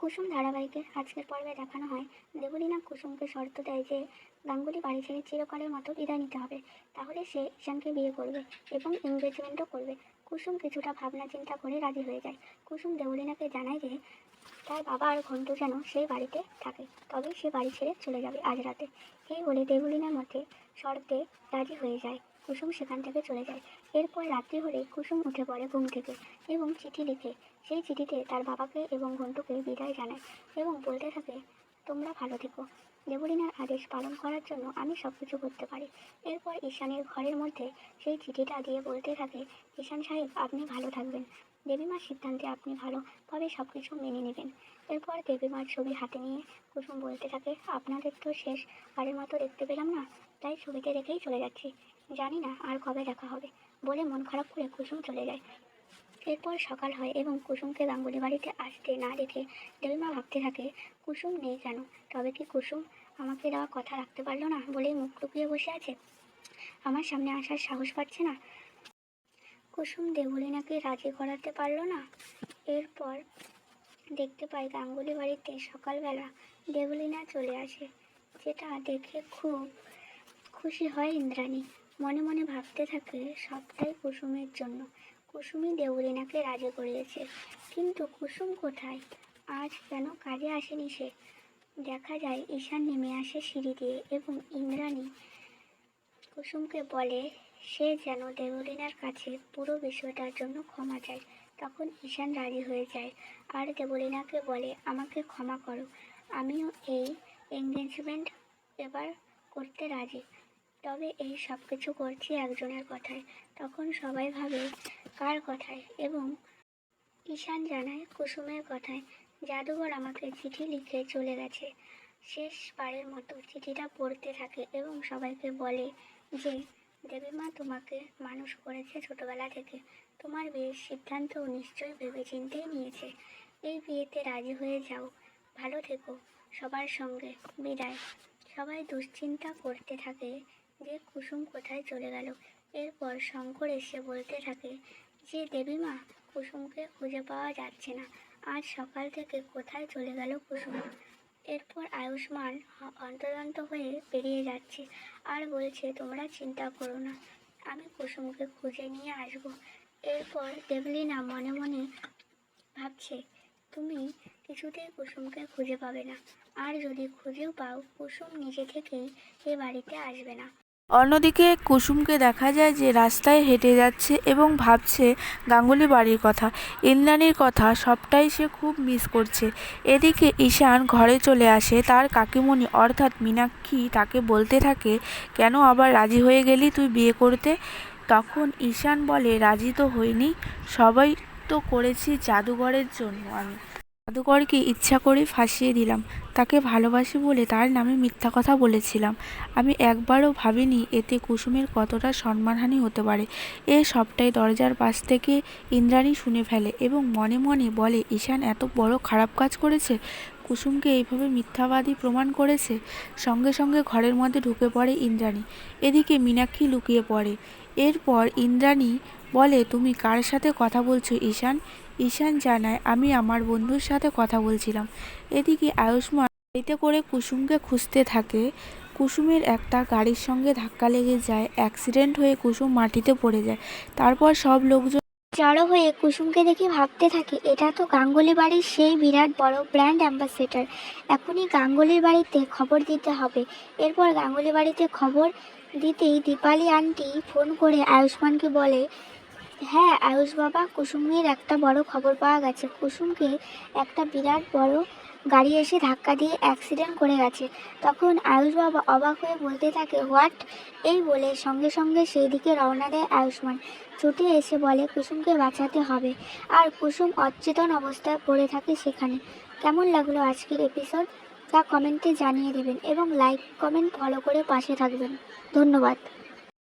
কুসুম ধারাবাহিকের আজকের পর্বে দেখানো হয়। দেবলীনা কুসুমকে শর্ত দেয় যে, গাঙ্গুলি বাড়ি ছেড়ে চিরকালের মতো বিদায় নিতে হবে। তাহলে সে ঈশানকে বিয়ে করবে এবং এঙ্গেজমেন্টও করবে। কুসুম কিছুটা ভাবনা চিন্তা করে রাজি হয়ে যায়। কুসুম দেবলীনাকে জানায় যে, তার বাবা আর ঘন্টু যেন সেই বাড়িতে থাকে, তবেই সে বাড়ি ছেড়ে চলে যাবে আজ রাতে। এই বলে দেবলীনার মতে শর্তে রাজি হয়ে যায়। কুসুম সেখান থেকে চলে যায়। এরপর রাত্রি হলে কুসুম উঠে পড়ে ঘুম থেকে এবং চিঠি লিখে, সেই চিঠিতে তার বাবাকে এবং ঘন্টুকে বিদায় জানায় এবং বলতে থাকে, তোমরা ভালো থেকো। দেবলীনার আদেশ পালন করার জন্য আমি সব কিছু করতে পারি। এরপর ঈশানের ঘরের মধ্যে সেই চিঠিটা দিয়ে বলতে থাকে, ঈশান সাহেব, আপনি ভালো থাকবেন। দেবীমার সিদ্ধান্তে আপনি ভালোভাবে সব কিছু মেনে নেবেন। এরপর দেবীমার ছবি হাতে নিয়ে কুসুম বলতে থাকে, আপনাদের তো শেষ বারের মতো দেখতে পেলাম না, তাই ছবিতে রেখেই চলে যাচ্ছি। জানি না আর কবে দেখা হবে। বলে মন খারাপ করে কুসুম চলে যায়। এরপর সকাল হয় এবং কুসুমকে গাঙ্গুলি বাড়িতে আসতে না দেখে দেবীমা ভাবতে থাকে, কুসুম নেই কেন? তবে কি কুসুম আমাকে দেওয়া কথা রাখতে পারল না বলেই মুখ টুকিয়ে বসে আছে? আমার সামনে আসার সাহস পাচ্ছে না। কুসুম দেবলীনাকে রাজি করাতে পারল না। এরপর দেখতে পাই গাঙ্গুলি বাড়িতে সকালবেলা দেবলীনা চলে আসে, যেটা দেখে খুব খুশি হয় ইন্দ্রাণী। মনে মনে ভাবতে থাকে সবটাই কুসুমের জন্য। কুসুমই দেবলীনাকে রাজি করিয়েছে। কিন্তু কুসুম কোথায়? আজ কেন কাজে আসেনি সে? দেখা যায় ঈশান নেমে আসে সিঁড়ি দিয়ে এবং ইন্দ্রাণী কুসুমকে বলে, সে যেন দেবলীনার কাছে পুরো বিষয়টার জন্য ক্ষমা চায়। তখন ঈশান রাজি হয়ে যায়। আর দেবলীনাকে বলে, আমাকে ক্ষমা করো। আমিও এই এঙ্গেজমেন্ট এবার করতে রাজি। তবে এই সব কিছু করছি একজনের কথায়। তখন সবাই ভাবে, কার কথায়? এবং ঈশান জানায়, কুসুমের কথায়। জাদুঘর আমাকে চিঠি লিখে চলে গেছে। শেষবারের মতো চিঠিটা পড়তে থাকে এবং সবাইকে বলে যে, দেবীমা, তোমাকে মানুষ করেছে ছোটবেলা থেকে। তোমার বিয়ের সিদ্ধান্ত নিশ্চয়ই ভেবেচিন্তেই নিয়েছে। এই বিয়েতে রাজি হয়ে যাও। ভালো থেকো। সবার সঙ্গে বিদায়। সবাই দুশ্চিন্তা করতে থাকে যে কুসুম কোথায় চলে গেল? এরপর শঙ্কর এসে বলতে থাকে যে দেবীমা, কুসুমকে খুঁজে পাওয়া যাচ্ছে না। আজ সকাল থেকে কোথায় চলে গেল কুসুম? এরপর আয়ুষ্মান অন্তর্দন্ত হয়ে বেরিয়ে যাচ্ছে। আর বলছে, তোমরা চিন্তা করো না, আমি কুসুমকে খুঁজে নিয়ে আসব। এরপর দেবলিনা মনে মনে ভাবছে, তুমি কিছুতেই কুসুমকে খুঁজে পাবে না। আর যদি খুঁজেও পাও, কুসুম নিজে থেকেই এ বাড়িতে আসবে না। অন্যদিকে কুসুমকে দেখা যায় যে রাস্তায় হেঁটে যাচ্ছে এবং ভাবছে গাঙ্গুলি বাড়ির কথা। ইন্দ্রাণীর কথা সবটাই সে খুব মিস করছে। এদিকে ঈশান ঘরে চলে আসে তার কাকিমণি। অর্থাৎ মীনাক্ষী তাকে বলতে থাকে, কেন আবার রাজি হয়ে গেলি তুই বিয়ে করতে? তখন ঈশান বলে, রাজি তো হইনি। সবাই তো করেছি জাদুঘরের জন্য আমি। জাদুকরকে ইচ্ছা করে ফাঁসিয়ে দিলাম। তাকে ভালোবাসি বলে তার নামে মিথ্যা কথা বলেছিলাম। আমি একবারও ভাবিনি এতে কুসুমের কতটা সম্মানহানি হতে পারে। এ সবটাই দরজার পাশ থেকে ইন্দ্রাণী শুনে ফেলে এবং মনে মনে বলে, ঈশান, এত বড় খারাপ কাজ করেছে? কুসুমকে এইভাবে মিথ্যাবাদী প্রমাণ করেছে? সঙ্গে সঙ্গে ঘরের মধ্যে ঢুকে পড়ে ইন্দ্রাণী। এদিকে মীনাক্ষী লুকিয়ে পড়ে। এরপর ইন্দ্রাণী বলে, তুমি কার সাথে কথা বলছো, ঈশান? ঈশান জানায়, আমি আমার বন্ধুর সাথে কথা বলছিলাম। এদিকে আয়ুষ্মান গাড়িতে করে কুসুমকে খুঁজতে থাকে। কুসুমের একটা গাড়ির সঙ্গে ধাক্কা লেগে যায়, অ্যাক্সিডেন্ট হয়ে কুসুম মাটিতে পড়ে যায়। তারপর সব লোকজন জড়ো হয়ে কুসুমকে দেখে ভাবতে থাকে, এটা তো গাঙ্গুলি বাড়ির সেই বিরাট বড় ব্র্যান্ড অ্যাম্বাসেডর। এখনই গাঙ্গুলির বাড়িতে খবর দিতে হবে। এরপর গাঙ্গুলি বাড়িতে খবর দিতেই দীপালি আন্টি ফোন করে আয়ুষ্মানকে বলে হ্যাঁ আয়ুষ বাবা কুসুমের একটা বড় খবর পাওয়া গেছে। কুসুমকে একটা বিরাট বড় গাড়ি এসে ধাক্কা দিয়ে অ্যাক্সিডেন্ট করে গেছে। তখন আয়ুষ বাবা অবাক হয়ে বলতে থাকে, হোয়াট? এই বলে সঙ্গে সঙ্গে সেই দিকে রওনা দেয় আয়ুষ্মান। ছুটে এসে বলে, কুসুমকে বাঁচাতে হবে। আর কুসুম অচেতন অবস্থায় পড়ে থাকে সেখানে। কেমন লাগল আজকের এপিসোড তা কমেন্টে জানিয়ে দেবেন এবং লাইক কমেন্ট ফলো করে পাশে থাকবেন। ধন্যবাদ।